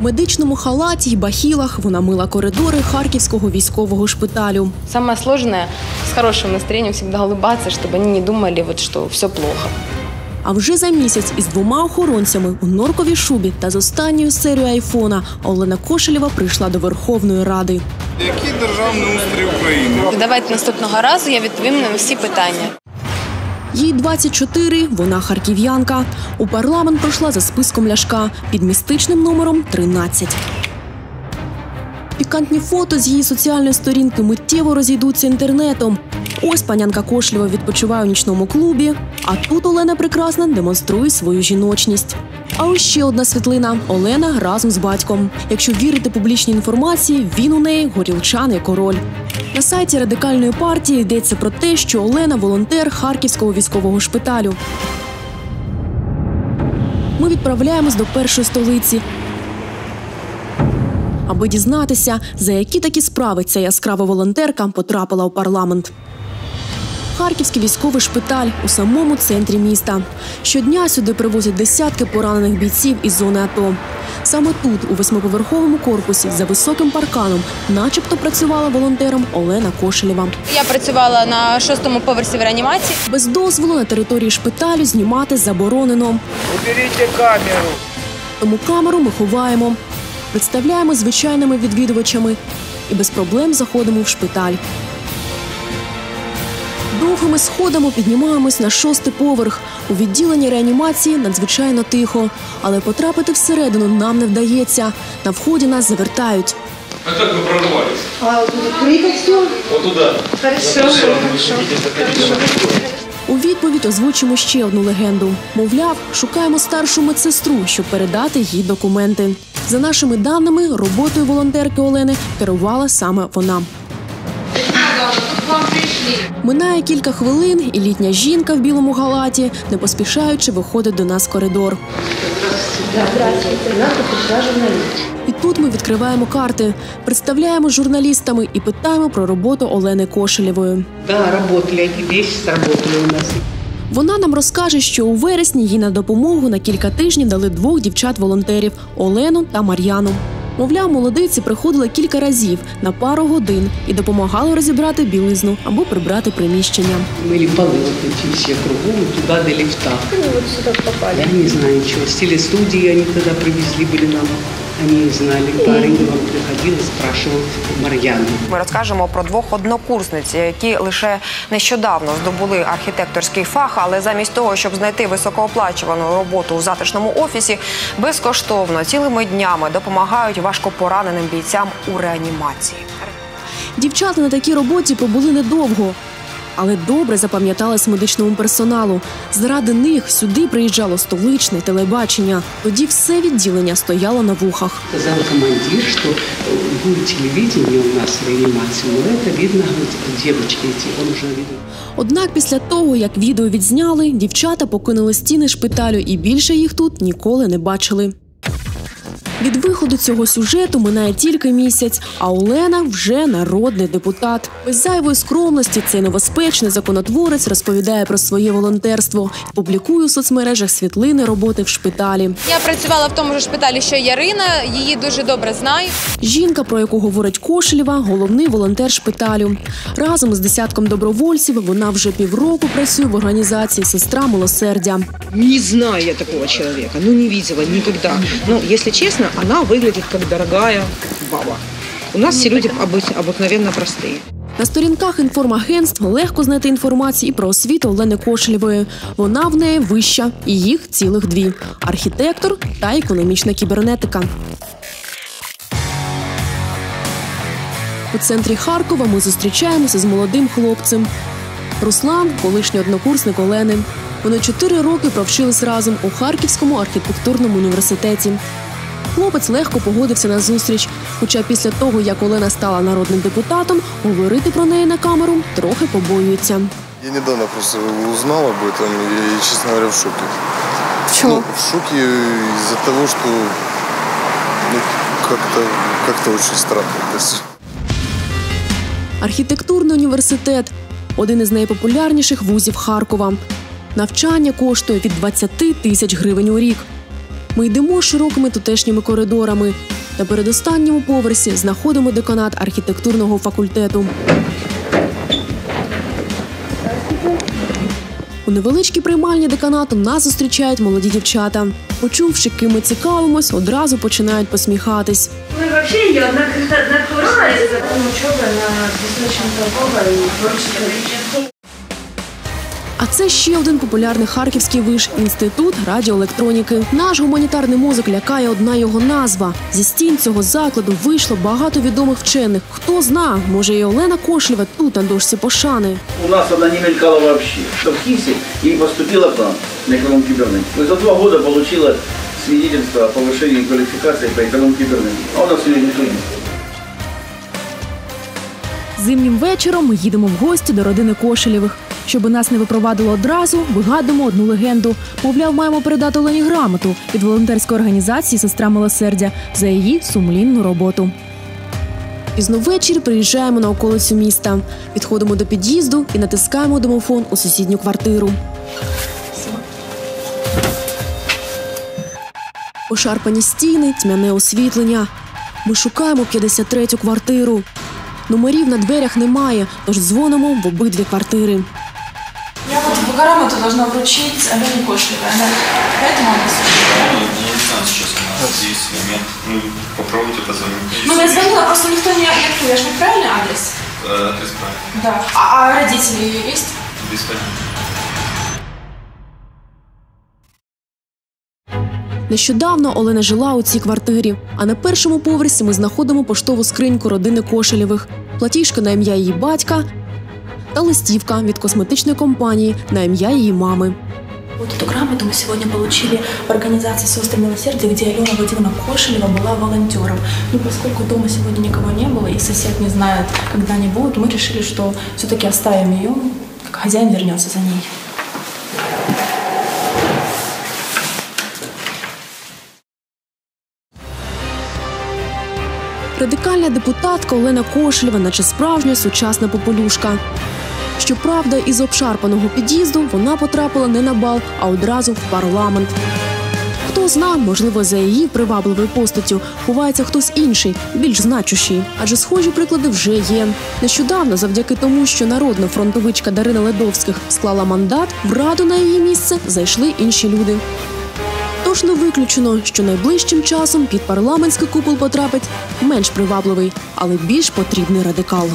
В медичному халаті й бахілах вона мила коридори харківського військового шпиталю. Самое сложное с хорошим настроением всегда улыбаться, чтобы они не думали, вот, что все плохо. А вже за місяць із двома охоронцями у норковій шубі та з останньою серією айфона Олена Кошелєва прийшла до Верховної Ради. Який державний устрій України? Давайте наступного разу я відповім на всі питання. Їй 24, вона харків'янка. У парламент пройшла за списком Ляшка під містичним номером 13. Пікантні фото з її соціальної сторінки миттєво розійдуться інтернетом. Ось панянка Кошлєва відпочиває у нічному клубі, а тут Олена Прекрасна демонструє свою жіночність. А ось ще одна світлина Олена разом з батьком. Якщо вірити публічній інформації, він у неї горілчаний король. На сайті радикальної партії йдеться про те, що Олена волонтер Харківського військового шпиталю. Ми відправляємось до першої столиці, аби дізнатися, за які такі справи ця яскрава волонтерка потрапила у парламент. Харківський військовий шпиталь у самому центрі міста. Щодня сюди привозять десятки поранених бійців із зони АТО. Саме тут, у восьмиповерховому корпусі, за високим парканом, начебто працювала волонтером Олена Кошелєва. Я працювала на шостому поверсі в реанімації. Без дозволу на території шпиталю знімати заборонено. Уберіть камеру. Тому камеру ми ховаємо, представляємо звичайними відвідувачами і без проблем заходимо в шпиталь. Довгими сходами піднімаємось на шостий поверх. У відділенні реанімації надзвичайно тихо, але потрапити всередину нам не вдається. На вході нас завертають. А как вы прорвались? А вот открыто все? Вот туда. Хорошо, хорошо. У відповідь озвучимо ще одну легенду. Мовляв, шукаємо старшу медсестру, щоб передати їй документи. За нашими даними, роботою волонтерки Олени керувала саме вона. Минає кілька хвилин, і літня жінка в білому галаті, не поспішаючи, виходить до нас в коридор. І тут ми відкриваємо карти, представляємо журналістами і питаємо про роботу Олени Кошелєвої. Они весь сработали у нас. Вона нам розкаже, що у вересні їй на допомогу на кілька тижнів дали двох дівчат-волонтерів Олену та Мар'яну. Мовляв, молодиці приходили кілька разів на пару годин і допомагали розібрати білизну або прибрати приміщення. Мыли полы вот эти все кругом, туда до лифта. Они вот сюда попали. Я не знаю ничего. С телестудии они тогда привезли были нам. Они знали. Парень нам приходил и спрашивал Марьяну. Ми розкажемо про двох однокурсниць, які лише нещодавно здобули архітекторський фах, але замість того, щоб знайти високооплачувану роботу у затишному офісі, безкоштовно цілими днями допомагають важкопораненим бійцям у реанімації. Дівчата на такій роботі пробули недовго, але добре запам'ятались медичному персоналу. Заради них сюди приїжджало столичне телебачення. Тоді все відділення стояло на вухах. Сказал командир, что э, будет телевидение у нас в реанимации. Но это видно, говорит, девочки эти, он уже видел. Однак після того, як відео відзняли, дівчата покинули стіни шпиталю і більше їх тут ніколи не бачили. Від виходу цього сюжету минає тільки місяць, а Олена вже народний депутат. Без зайвої скромності цей новоспечний законотворець розповідає про своє волонтерство, публікує у соцмережах світлини роботи в шпиталі. Я працювала в тому ж шпиталі, що Ярина. Її дуже добре знаю. Жінка, про яку говорить Кошелєва, головний волонтер шпиталю. Разом з десятком добровольців вона вже півроку працює в організації Сестра милосердя. Не знаю я такого человека, ну не видела никогда. Но, если честно, она выглядит как дорогая баба. У нас все люди обы- обыкновенно простые. На сторінках інформагентств легко знайти інформацію і про освіту Олени Кошелєвої. Вона в неї вища, і їх цілих дві: архітектор та економічна кібернетика. У центрі Харкова ми зустрічаємося з молодим хлопцем. Руслан, колишній однокурсник Олени. Вони чотири роки провчились разом у Харківському архітектурному університеті. Хлопець легко погодився на зустріч, хоча після того, як Олена стала народним депутатом, говорити про неї на камеру трохи побоюється. Я недавно просто узнал об этом и, честно говоря, в шоке. Почему? Ну, в шоке из-за того, что ну, как-то как очень странно. То Архітектурний університет один із найпопулярніших вузів Харкова. Навчання коштує від 20 тисяч гривень у рік. Ми йдемо широкими тутешніми коридорами. На передостанньому поверсі знаходимо деканат архітектурного факультету. У невеличкій приймальні деканату нас зустрічають молоді дівчата. Почувши, ким ми цікавимось, одразу починають посміхатись. Мы вообще ее однокурсницы. Учеба на достаточно толковая и творческая. А це ще один популярний харківський виш інститут радіоелектроніки. Наш гуманітарний мозок лякає одна його назва. Зі стін цього закладу вийшло багато відомих вчених. Хто зна, може і Олена Кошлєва тут на дошці пошани. У нас она не мелькала вообще. Что в КИСе и поступила к нам на эконом кибернетике. За два года получила свидетельство о повышении квалификации по эконом кибернетике. А у нас ее никто не Зимнім вечором ми їдемо в гості до родини Кошелєвих. Щоби нас не випровадило одразу, вигадуємо одну легенду. Мовляв, маємо передати Олені грамоту від волонтерської організації Сестра милосердя за її сумлінну роботу. Пізно ввечері приїжджаємо на околицю міста. Підходимо до під'їзду і натискаємо домофон у сусідню квартиру. Пошарпані стіни, тьмяне освітлення. Ми шукаємо 53-ю квартиру. Номерів на дверях немає, тож дзвонимо в обидві квартири. Я вот в грамоту должна вручить Алене Кошлевой. Она поэтому она существует. Я не знаю сейчас она здесь или нет. Ну, попробуйте позвонить. Ну, я звонила, просто никто не открыл. Я же не правильный адрес? Э, Адрес правильный. Да. А, а родители ее есть? Без понятия. Нещодавно Олена жила у цій квартирі, а на першому поверсі ми знаходимо поштову скриньку родини Кошелєвих, платіжка на ім'я її батька та листівка від косметичної компанії на ім'я її мами. Вот эту грамоту мы сегодня получили в организации «Сестры милосердия», где Алена Владимировна Кошелева была волонтером. Но поскольку дома сегодня никого не было и сосед не знает, когда они будут, мы решили, что все-таки оставим ее, как хозяин вернется за ней. Радикальна депутатка Олена Кошелєва, наче справжня сучасна попелюшка. Щоправда, із обшарпаного під'їзду вона потрапила не на бал, а одразу в парламент. Хто зна, можливо, за її привабливою постаттю ховається хтось інший, більш значущий. Адже схожі приклади вже є. Нещодавно, завдяки тому, що народна фронтовичка Дарина Ледовських склала мандат, в раду на її місце зайшли інші люди. Тож не виключено, що найближчим часом під парламентський купол потрапить менш привабливий, але більш потрібний радикал.